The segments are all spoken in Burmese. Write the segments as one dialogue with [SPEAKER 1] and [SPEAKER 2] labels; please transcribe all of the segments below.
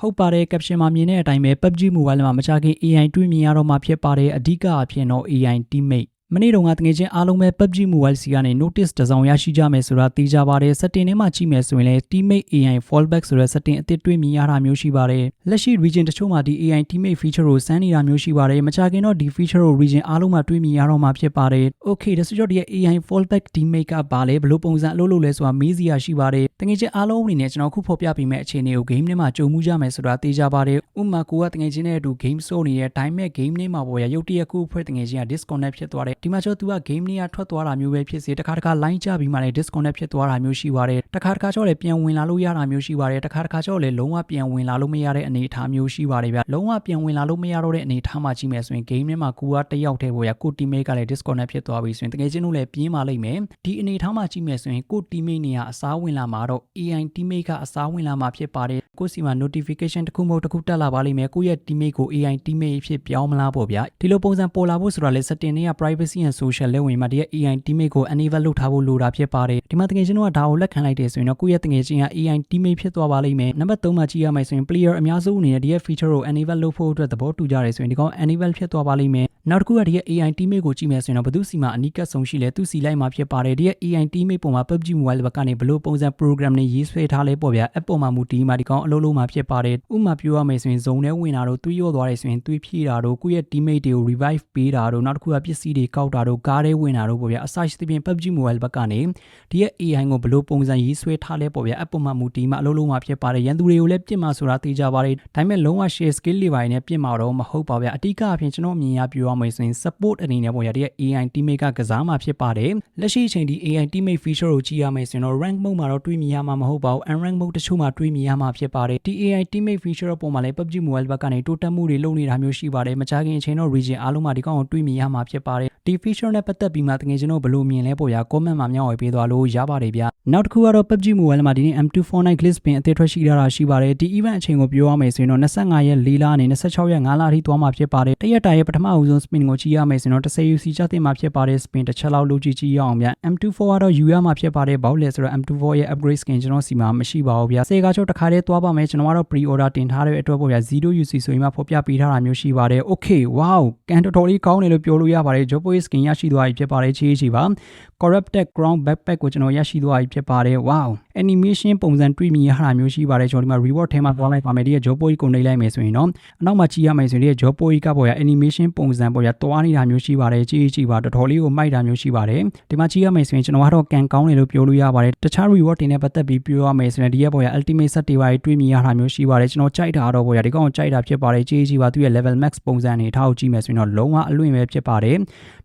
[SPEAKER 1] ဟုတ်ပါတယ် caption မှာမြင်တဲ့အတိုင်းပဲ PUBG Mobile မှာမကြခင် AI တွေ့မြင်ရတော့မှာဖြစ်ပါတယ်အဓိကအဖြစ်တော့ AI teammate မနေ့တုန်းကတကယ်ချင်းအားလုံးပဲ PUBG Mobile စီကနေ notice တစ်စောင်ရရှိကြမယ်ဆိုတာသိကြပါတယ် setting ထဲမှာကြည့်မယ်ဆိုရင်လည်း teammate AI fallback ဆိုတဲ့ setting အသစ်တွေ့မြင်ရတာမျိုးရှိပါတယ်လက်ရှိ region တချို့မှာဒီ AI teammate feature ကိုစမ်းနေတာမျိုးရှိပါတယ်မကြခင်တော့ဒီ feature ကို region အားလုံးမှာတွေ့မြင်ရတော့မှာဖြစ်ပါတယ် okay ဒါဆိုတော့ဒီ AI fallback teammate ကဘာလဲဘယ်လိုပုံစံအလုပ်လုပ်လဲဆိုတာမေးစရာရှိပါတယ်တကယ်ချင်းအားလုံးအနေနဲ့ကျွန်တော်ခုဖော်ပြပေးမယ့်အခြေအနေကို game ထဲမှာကြုံမှုကြမယ်ဆိုတာသိကြပါတယ်ဥပမာကိုကတကယ်ချင်းနဲ့အတူ game စိုးနေတဲ့ time မဲ့ game ထဲမှာပေါ်ရရုပ်တရက်ခုဖွဲ့တကယ်ချင်းက disconnect ဖြစ်သွားတယ်ဒီမှာကျတော့ तू က game နေရထွက်သွားတာမျိုးပဲဖြစ်စေတခါတခါ line ကြပြီးမှလည်း disconnect ဖြစ်သွားတာမျိုးရှိပါတယ်တခါတခါကျတော့လည်းပြန်ဝင်လာလို့ရတာမျိုးရှိပါတယ်တခါတခါကျတော့လည်းလုံးဝပြန်ဝင်လာလို့မရတဲ့အနေအထားမျိုးရှိပါတယ်ဗျလုံးဝပြန်ဝင်လာလို့မရတော့တဲ့အနေအထားမှာကြည့်မယ်ဆိုရင် game ထဲမှာကိုကတယောက်တည်းပေါ်ရကို teammate ကလည်း disconnect ဖြစ်သွားပြီဆိုရင်တကယ်ချင်းတို့လည်းပြင်းပါလိမ့်မယ်ဒီအနေအထားမှာကြည့်မယ်ဆိုရင်ကို teammate နေရအစားဝင်လာမှာတော့ AI teammate ကအစားဝင်လာမှာဖြစ်ပါတယ်ကိုစီမှာ notification တစ်ခုမဟုတ်တစ်ခုတက်လာပါလိမ့်မယ်ကိုရဲ့ teammate ကို AI teammate ဖြစ်ပြောင်းမလားပေါ့ဗျဒီလိုပုံစံပေါ်လာဖို့ဆိုတာလေ setting တွေက privacy and social လဲဝင်မှာဒီရဲ့ AI teammate ကို enable လုပ်ထားဖို့လိုတာဖြစ်ပါတယ်ဒီမှာတကယ်ချင်းတို့ကဒါကိုလက်ခံလိုက်တယ်ဆိုရင်တော့ကိုယ့်ရဲ့တကယ်ချင်းက AI teammate ဖြစ်သွားပါလိမ့်မယ်နံပါတ်3မှာကြည့်ရမယ်ဆိုရင် player အများစုအနေနဲ့ဒီရဲ့ feature ကို enable လုပ်ဖို့အတွက်သဘောတူကြတယ်ဆိုရင်ဒီကောင် enable ဖြစ်သွားပါလိမ့်မယ် နောက်တစ်ခုကဒီရဲ့ AI teammate ကိုကြည့်မယ်ဆိုရင်တော့ဘယ်သူစီမှာအနီးကပ်ဆုံးရှိလဲသူစီလိုက်မှာဖြစ်ပါတယ်ဒီရဲ့ AI teammate ပုံမှာ PUBG Mobile ဘက်ကနေဘယ်လိုပုံစံ program တွေရေးဆွဲထားလဲပေါ့ဗျာ app ပေါ်မှာမူတည်မှာဒီကောင်အလုပ်လုပ်မှာဖြစ်ပါတယ်ဥပမာပြောရမယ်ဆိုရင်ဇုံထဲဝင်တာတို့တွေးရောသွားတယ်ဆိုရင်တွေးဖြည့်တာတို့ကိုယ့်ရဲ့ teammate တွေကို revive ပေးတာတို့နောက်တစ်ခုကပစ္စည်းတွေကောက်တာတို့ကားထဲဝင်တာတို့ပေါ့ဗျာအစရှိသဖြင့် PUBG Mobile ဘက်ကနေဒီရဲ့ AI ကိုဘယ်လိုပုံစံရေးဆွဲထားလဲပေါ့ဗျာ app ပေါ်မှာမူတည်မှာအလုပ်လုပ်မှာဖြစ်ပါတယ်ရန်သူတွေကိုလည်းပြစ်မှာဆိုတာသိကြပါတယ်ဒါပေမဲ့လုံးဝ share skill တွေပိုင်းနဲ့ပြစ်မှာတော့မဟုတ်ပါဗျာအတိအကအဖြစ်ကျွန်တော်အမြင်ရပြောရမယ်ဆိုရင် support အနေနဲ့ပေါ့ဗျာဒီရဲ့ AI teammate ကကစားမှာဖြစ်ပါတယ်လက်ရှိအချိန်ဒီ AI teammate feature ကိုကြည့်ရမယ်ဆိုရင်တော့ rank mode မှာတော့တွေးမြင်ရမှာမဟုတ်ပါဘူး unrank mode တချို့မှာတွေးမြင်ရမှာဖြစ်ပါတယ်ဒီ AI teammate feature ပေါ်မှာလည်း PUBG Mobile ဘက်ကနေတိုးတက်မှုတွေလုပ်နေတာမျိုးရှိပါတယ်မကြခင်အချိန်တော့ region အားလုံးမှာဒီကောင်ကိုတွေးမြင်ရမှာဖြစ်ပါတယ်ဒီ feature နဲ့ပတ်သက်ပြီးမှတကယ်ကျွန်တော်ဘယ်လိုမြင်လဲပေါ့ဗျာ comment မှာမျှဝေပေးသွားလို့ရပါတယ်ဗျနောက်တစ်ခုကတော့ PUBG Mobile မှာဒီနေ့ M249 glitch pin အသစ်ထွက်ရှိလာတာရှိပါတယ်ဒီ event အချိန်ကိုပြောရမယ်ဆိုရင်တော့25ရက်4လနဲ့26ရက်5လအထိသွားမှာဖြစ်ပါတယ်တရက်တာရဲ့ပထမအဦးဆုံး spin ကိုကြည့်ရမယ်ဆိုရင်တော့10 UC ကျတင်မှာဖြစ်ပါတယ် spin တစ်ချက်လောက်လုပ်ကြည့်ကြည့်ရအောင်ဗျ M24 ကတော့ယူရမှာဖြစ်ပါတယ်ဘောက်လဲဆိုတော့ M24 ရဲ့ upgrade skin ကျွန်တော်စီမှာမရှိပါဘူးဗျစေကချို့တစ်ခါတည်းသွားပါမယ်ကျွန်တော်ကတော့ pre order တင်ထားတဲ့အတွက်ပေါ့ဗျ0 UC ဆိုရင်မှဖော်ပြပေးထားတာမျိုးရှိပါတယ် okay wow ကန်တော်တော်လေးကောင်းတယ်လို့ပြောလို့ရပါတယ် Jopo skin ရရှိသွားပြီဖြစ်ပါတယ်ချေးချေးပါ corrupted ground backpack ကိုကျွန်တော်ရရှိသွားပြီဖြစ်ပါတယ် wow animation ပုံစံတွေ့မြင်ရတာမျိုးရှိပါတယ်ကျွန်တော်ဒီမှာ reward ထဲမှာသွားလိုက်ပါမယ်ဒီရဲ့ Jopo ကိုနှိပ်လိုက်မယ်ဆိုရင်တော့အနောက်မှာကြည့်ရမယ်ဆိုရင်ဒီရဲ့ Jopo ကပေါ်ရ animation ပုံစံပေါ်ရတွားနေတာမျိုးရှိပါတယ်ချေးချေးပါတော်တော်လေးကိုမိုက်တာမျိုးရှိပါတယ်ဒီမှာကြည့်ရမယ်ဆိုရင်ကျွန်တော်ကတော့ကန်ကောင်းတယ်လို့ပြောလို့ရပါတယ်တခြား reward တွေနဲ့ပတ်သက်ပြီးပြောရမယ်ဆိုရင်ဒီရဲ့ပေါ်ရ ultimate set တွေပါတွေ့မြင်ရတာမျိုးရှိပါတယ်ကျွန်တော်ကြိုက်တာတော့ပေါ်ရဒီကောင်ကြိုက်တာဖြစ်ပါတယ်ချေးချေးပါသူရဲ့ level max ပုံစံနေထားကိုကြည့်မယ်ဆိုရင်တော့လုံးဝအလွင့်ပဲဖြစ်ပါတယ်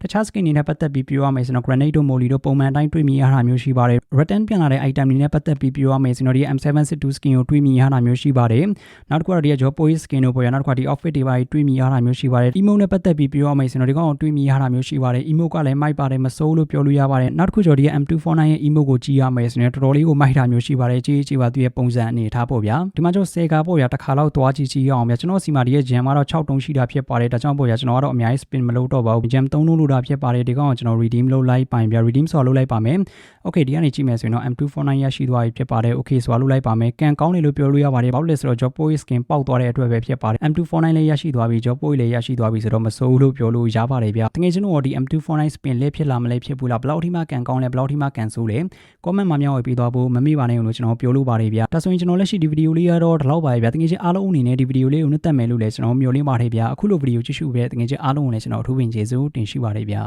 [SPEAKER 1] တခြား skin တွေနဲ့ပတ်သက်ပြီးပြောရမယ်ဆိုတော့ grenade တို့ molly တို့ပုံမှန်တိုင်းတွေ့မြင်ရတာမျိုးရှိပါတယ် return ပြန်လာတဲ့ item တွေနဲ့ပတ်သက်ပြီးပြောရမယ်ဆိုတော့ဒီ M762 skin ကိုတွေ့မြင်ရတာမျိုးရှိပါတယ်နောက်တစ်ခုကတော့ဒီ job boy skin တို့ပေါ်ရနောက်တစ်ခါဒီ outfit တွေပါတွေ့မြင်ရတာမျိုးရှိပါတယ် emote နဲ့ပတ်သက်ပြီးပြောရမယ်ဆိုတော့ဒီကောင်တွေ့မြင်ရတာမျိုးရှိပါတယ် emote ကလည်းမိုက်ပါတယ်မစိုးလို့ပြောလို့ရပါတယ်နောက်တစ်ခုကျော်ဒီ M249 ရဲ့ emote ကိုကြည့်ရမယ်ဆိုရင်တော်တော်လေးကိုမိုက်တာမျိုးရှိပါတယ်ကြည့်ကြည့်ပါသူရဲ့ပုံစံအနေထားပေါ့ဗျာဒီမှာကျတော့ဆယ်ကာပေါ့ဗျာတစ်ခါလောက်သွားကြည့်ကြည့်ရအောင်ဗျာကျွန်တော်စီမှာဒီရဲ့ gem ကတော့6တုံးရှိတာဖြစ်ပါတယ်ဒါကြောင့်ပေါ့ဗျာကျွန်တော်ကတော့အများကြီး spin မလုပ်တော့ပါဘူး gem 3လုံးလို့တာဖြစ်ပါတယ်ဒီကောင်ကိုကျွန်တော် redeem လုပ်လိုက်ပိုင်ဗျာ redeem ဆိုလုပ်လိုက်ပါမယ် okay ဒီကနေကြည့်မယ်ဆိုရင်တော့ M249 ရရှိသွားပြီဖြစ်ပါတယ် okay ဆိုလုပ်လိုက်ပါမယ်ကန်ကောင်းတယ်လို့ပြောလို့ရပါတယ်ဘာလို့လဲဆိုတော့ job boy skin ပေါက်သွားတဲ့အတွက်ပဲဖြစ်ပါတယ် M249 လည်းရရှိသွားပြီ job boy လည်းရရှိသွားပြီဆိုတော့မစိုးလို့ပြောလို့ရပါတယ်ဗျာတကယ်ကျွန်တော်ဒီ M249 spin လေးဖြစ်လာမလဲဖြစ်ဘူးလားဘယ်လောက်ထိမှကန်ကောင်းလဲဘယ်လောက်ထိမှကန်ဆိုးလဲ comment မှာမျှဝေပေးသွားဖို့မမေ့ပါနဲ့လို့ကျွန်တော်ပြောလို့ပါတယ်ဗျာဒါဆိုရင်ကျွန်တော်လက်ရှိဒီဗီဒီယိုလေးကတော့ဒီလောက်ပါပဲဗျာတကယ်ချင်းအားလုံးအနေနဲ့ဒီဗီဒီယိုလေးကိုနှစ်သက်မယ်လို့လည်းကျွန်တော်မျှော်လင့်ပါတယ်ဗျာအခုလိုဗီဒီယိုကြည့်ရှုပေးတဲ့တကယ်ချင်းအားလုံးကိုလည်းကျွန်တော်အထူးပင်ကျေးဇူးတင်ရှိပါတယ်ဗျာ